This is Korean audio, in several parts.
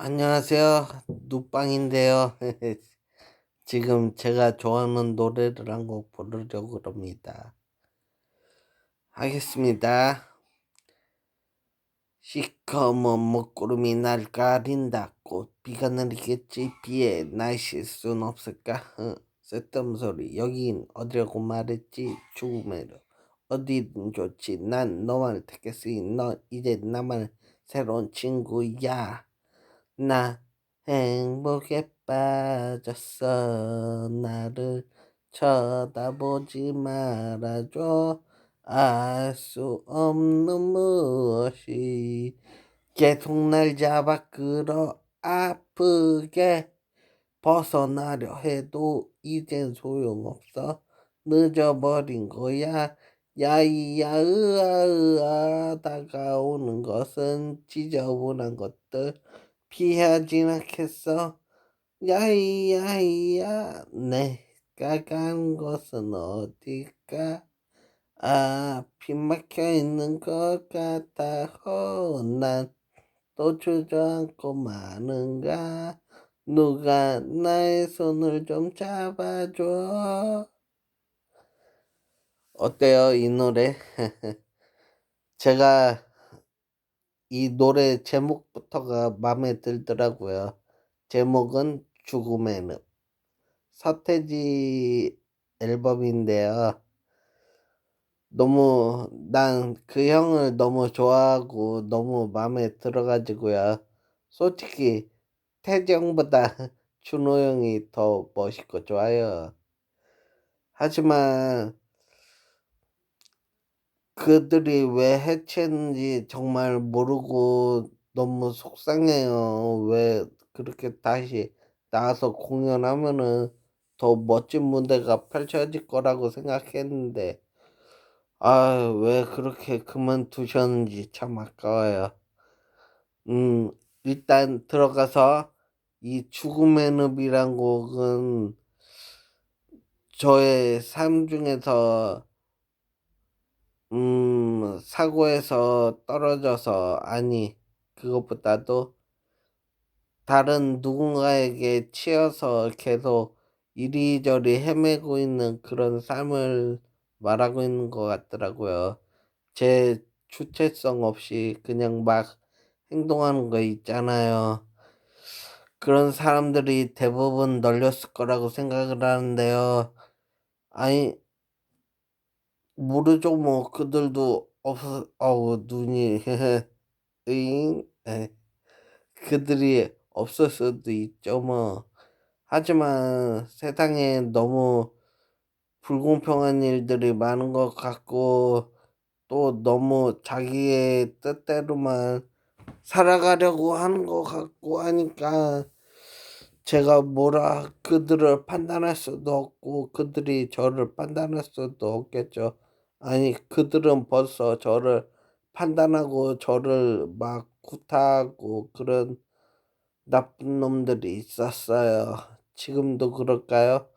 안녕하세요. 누빵인데요. 지금 제가 좋아하는 노래를 한 곡 부르려고 합니다. 하겠습니다. 시커먼 먹구름이 날 가린다. 꽃비가 내리겠지. 비에 날씨 순 없을까? 쓸데없는 소리. 여긴 어디라고 말했지? 죽음에로. 어디든 좋지. 난 너만을 택했으니 너 이제 나만 새로운 친구야. 나 행복에 빠졌어. 나를 쳐다보지 말아줘. 알 수 없는 무엇이 계속 날 잡아 끌어 아프게 벗어나려 해도 이젠 소용없어. 늦어버린 거야. 야이야 으아 으아 다가오는 것은 지저분한 것들 피하진 않겠어. 야이야이야, 내가 간 곳은 어딜까? 아, 피 막혀 있는 것 같아. 호, 난또 주저앉고 마는가? 누가 나의 손을 좀 잡아줘. 어때요, 이 노래? 제가 이 노래 제목부터가 마음에 들더라고요. 제목은 죽음의 늪. 서태지 앨범인데요. 너무 난 그 형을 너무 좋아하고 너무 마음에 들어가지고요. 솔직히 태지 형보다 준호 형이 더 멋있고 좋아요. 하지만 그들이 왜 해체했는지 정말 모르고 너무 속상해요. 왜 그렇게 다시 나와서 공연하면은 더 멋진 무대가 펼쳐질 거라고 생각했는데, 아, 왜 그렇게 그만두셨는지 참 아까워요. 음, 일단 들어가서 이 죽음의 늪이란 곡은 저의 삶 중에서 음, 사고에서 떨어져서, 아니, 그것보다도 다른 누군가에게 치여서 계속 이리저리 헤매고 있는 그런 삶을 말하고 있는 것 같더라고요. 제 주체성 없이 그냥 막 행동하는 거 있잖아요. 그런 사람들이 대부분 널렸을 거라고 생각을 하는데요. 아니, 모르죠 뭐. 그들도 없어. 어우 눈이 으잉? 에, 그들이 없을 수도 있죠 뭐. 하지만 세상에 너무 불공평한 일들이 많은 것 같고 또 너무 자기의 뜻대로만 살아가려고 하는 것 같고 하니까 제가 뭐라 그들을 판단할 수도 없고 그들이 저를 판단할 수도 없겠죠. 아니 그들은 벌써 저를 판단하고 저를 막 구타하고 그런 나쁜 놈들이 있었어요. 지금도 그럴까요?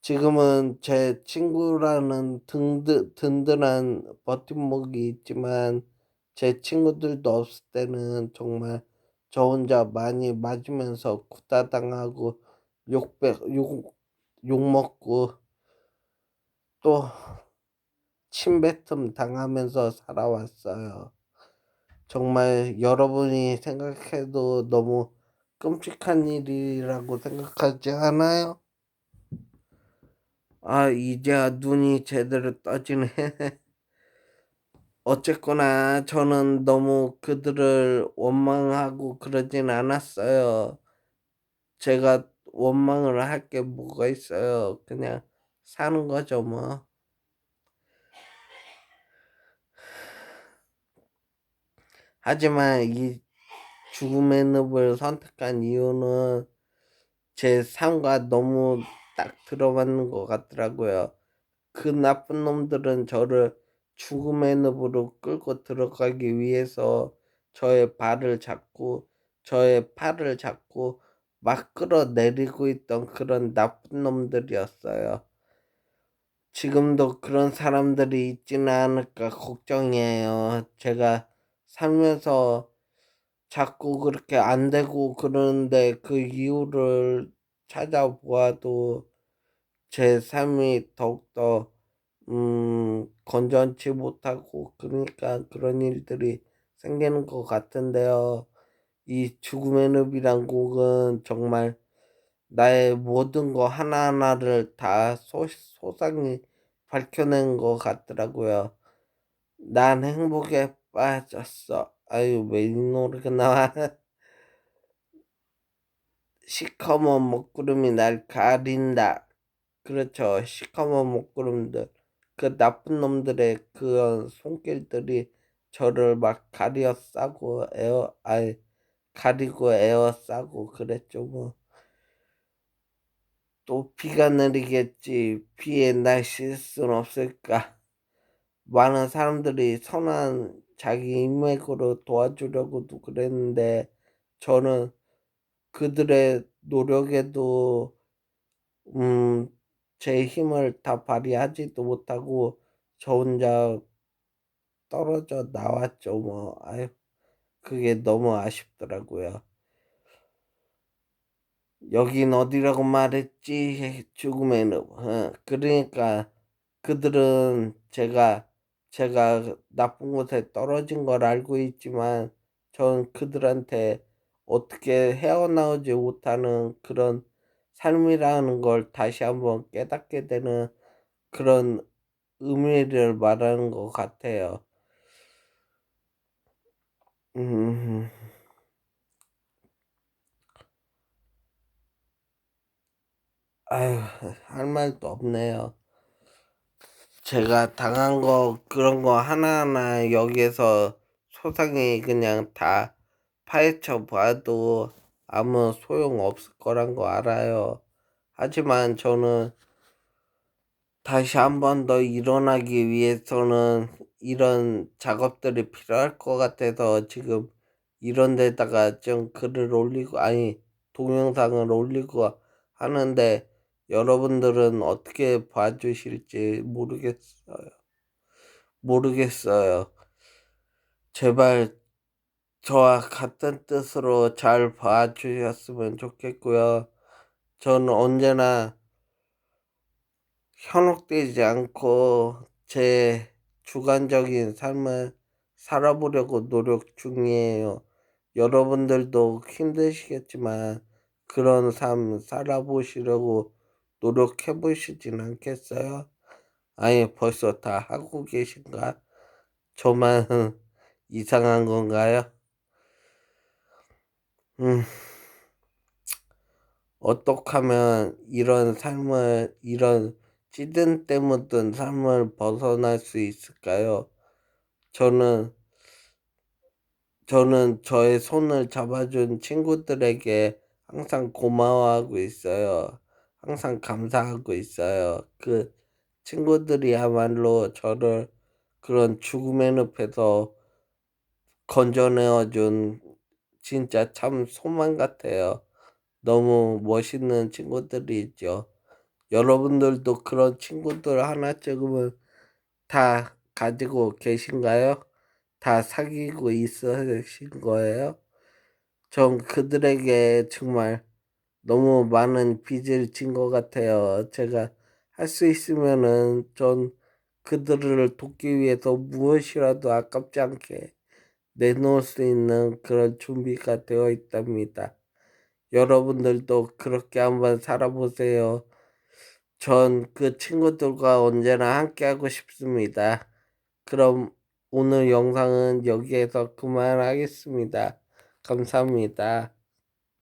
지금은 제 친구라는 든든, 든든한 버팀목이 있지만 제 친구들도 없을 때는 정말 저 혼자 많이 맞으면서 구타당하고 욕배, 욕, 욕먹고 또 침뱉음 당하면서 살아왔어요. 정말 여러분이 생각해도 너무 끔찍한 일이라고 생각하지 않아요? 아, 이제야 눈이 제대로 떠지네. 어쨌거나 저는 너무 그들을 원망하고 그러진 않았어요. 제가 원망을 할 게 뭐가 있어요. 그냥 사는 거죠, 뭐. 하지만 이 죽음의 늪을 선택한 이유는 제 삶과 너무 딱 들어맞는 것 같더라고요. 그 나쁜 놈들은 저를 죽음의 늪으로 끌고 들어가기 위해서 저의 발을 잡고 저의 팔을 잡고 막 끌어내리고 있던 그런 나쁜 놈들이었어요. 지금도 그런 사람들이 있지는 않을까 걱정이에요. 제가 살면서 자꾸 그렇게 안 되고 그러는데 그 이유를 찾아보아도 제 삶이 더욱더 음 건전치 못하고 그러니까 그런 일들이 생기는 것 같은데요. 이 죽음의 늪이란 곡은 정말 나의 모든 거 하나하나를 다 소, 소상히 밝혀낸 것 같더라고요. 난 행복에 빠졌어. 아유, 왜 이 노래가 나와? 시커먼 먹구름이 날 가린다. 그렇죠. 시커먼 먹구름들. 그 나쁜 놈들의 그런 손길들이 저를 막 가려 싸고 에어, 아이, 가리고 에어 싸고 그랬죠, 뭐. 또 비가 내리겠지. 비에 날 씻을 순 없을까. 많은 사람들이 선한 자기 인맥으로 도와주려고도 그랬는데 저는 그들의 노력에도 음, 제 힘을 다 발휘하지도 못하고 저 혼자 떨어져 나왔죠. 뭐, 아유, 그게 너무 아쉽더라고요. 여긴 어디라고 말했지? 죽음의 늪. 어, 그러니까 그들은 제가 제가 나쁜 곳에 떨어진 걸 알고 있지만 전 그들한테 어떻게 헤어나오지 못하는 그런 삶이라는 걸 다시 한번 깨닫게 되는 그런 의미를 말하는 것 같아요. 음, 아유, 할 말도 없네요. 제가 당한 거, 그런 거 하나하나 여기에서 소상히 그냥 다 파헤쳐 봐도 아무 소용 없을 거란 거 알아요. 하지만 저는 다시 한 번 더 일어나기 위해서는 이런 작업들이 필요할 것 같아서 지금 이런 데다가 좀 글을 올리고, 아니, 동영상을 올리고 하는데 여러분들은 어떻게 봐주실지 모르겠어요. 모르겠어요. 제발 저와 같은 뜻으로 잘 봐주셨으면 좋겠고요. 저는 언제나 현혹되지 않고 제 주관적인 삶을 살아보려고 노력 중이에요. 여러분들도 힘드시겠지만 그런 삶 살아보시려고 노력해 보시진 않겠어요? 아니, 벌써 다 하고 계신가? 저만 이상한 건가요? 음, 어떻게 하면 이런 삶을, 이런 찌든 때 묻은 삶을 벗어날 수 있을까요? 저는, 저는 저의 손을 잡아준 친구들에게 항상 고마워하고 있어요. 항상 감사하고 있어요. 그 친구들이야말로 저를 그런 죽음의 늪에서 건져내어준 진짜 참 소망 같아요. 너무 멋있는 친구들이 있죠. 여러분들도 그런 친구들 하나쯤은 다 가지고 계신가요? 다 사귀고 있으신 거예요? 전 그들에게 정말 너무 많은 빚을 진 것 같아요. 제가 할 수 있으면은 전 그들을 돕기 위해서 무엇이라도 아깝지 않게 내놓을 수 있는 그런 준비가 되어 있답니다. 여러분들도 그렇게 한번 살아보세요. 전 그 친구들과 언제나 함께하고 싶습니다. 그럼 오늘 영상은 여기에서 그만하겠습니다. 감사합니다.